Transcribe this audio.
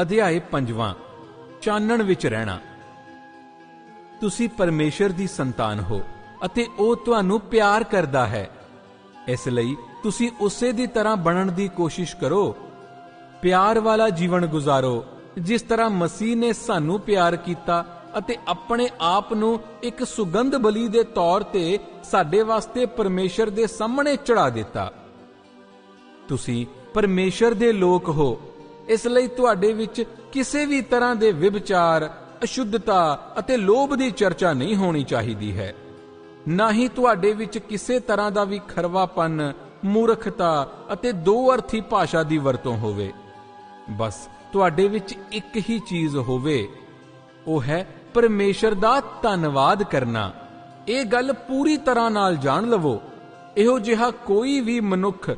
ਅਧਿਆਇ 5ਵਾਂ ਚਾਨਣ ਵਿੱਚ ਰਹਿਣਾ। ਤੁਸੀਂ ਪਰਮੇਸ਼ਰ ਦੀ ਸੰਤਾਨ ਹੋ ਅਤੇ ਉਹ ਤੁਹਾਨੂੰ ਪਿਆਰ ਕਰਦਾ ਹੈ। ਇਸ ਲਈ ਤੁਸੀਂ ਉਸੇ ਦੀ ਤਰ੍ਹਾਂ ਬਣਨ ਦੀ ਕੋਸ਼ਿਸ਼ ਕਰੋ। ਪਿਆਰ ਵਾਲਾ ਜੀਵਨ ਗੁਜ਼ਾਰੋ, ਜਿਸ ਤਰ੍ਹਾਂ ਮਸੀਹ ਨੇ ਸਾਨੂੰ ਪਿਆਰ ਕੀਤਾ ਅਤੇ ਆਪਣੇ ਆਪ ਨੂੰ ਇੱਕ ਸੁਗੰਧ ਬਲੀ ਦੇ ਤੌਰ ਤੇ ਸਾਡੇ ਵਾਸਤੇ ਪਰਮੇਸ਼ਰ ਦੇ ਸਾਹਮਣੇ ਚੜਾ ਦਿੱਤਾ। ਤੁਸੀਂ ਪਰਮੇਸ਼ਰ ਦੇ ਲੋਕ ਹੋ ਇਸ ਲਈ ਤੁਹਾਡੇ ਵਿੱਚ ਕਿਸੇ ਵੀ ਤਰ੍ਹਾਂ ਦੇ ਵਿਭਚਾਰ, ਅਸ਼ੁੱਧਤਾ ਅਤੇ ਲੋਭ ਦੀ ਚਰਚਾ ਨਹੀਂ ਹੋਣੀ ਚਾਹੀਦੀ ਹੈ। ਨਾ ਹੀ ਤੁਹਾਡੇ ਵਿੱਚ ਕਿਸੇ ਤਰ੍ਹਾਂ ਦਾ ਵੀ ਖਰਵਾਪਨ, ਮੂਰਖਤਾ ਅਤੇ ਦੋ ਅਰਥੀ ਭਾਸ਼ਾ ਦੀ ਵਰਤੋਂ ਹੋਵੇ। ਬਸ ਤੁਹਾਡੇ ਵਿੱਚ ਇੱਕ ਹੀ ਚੀਜ਼ ਹੋਵੇ, ਉਹ ਹੈ ਪਰਮੇਸ਼ਰ ਦਾ ਧੰਨਵਾਦ ਕਰਨਾ। ਇਹ ਗੱਲ ਪੂਰੀ ਤਰ੍ਹਾਂ ਨਾਲ ਜਾਣ ਲਵੋ। ਇਹੋ ਜਿਹਾ ਕੋਈ ਵੀ ਮਨੁੱਖ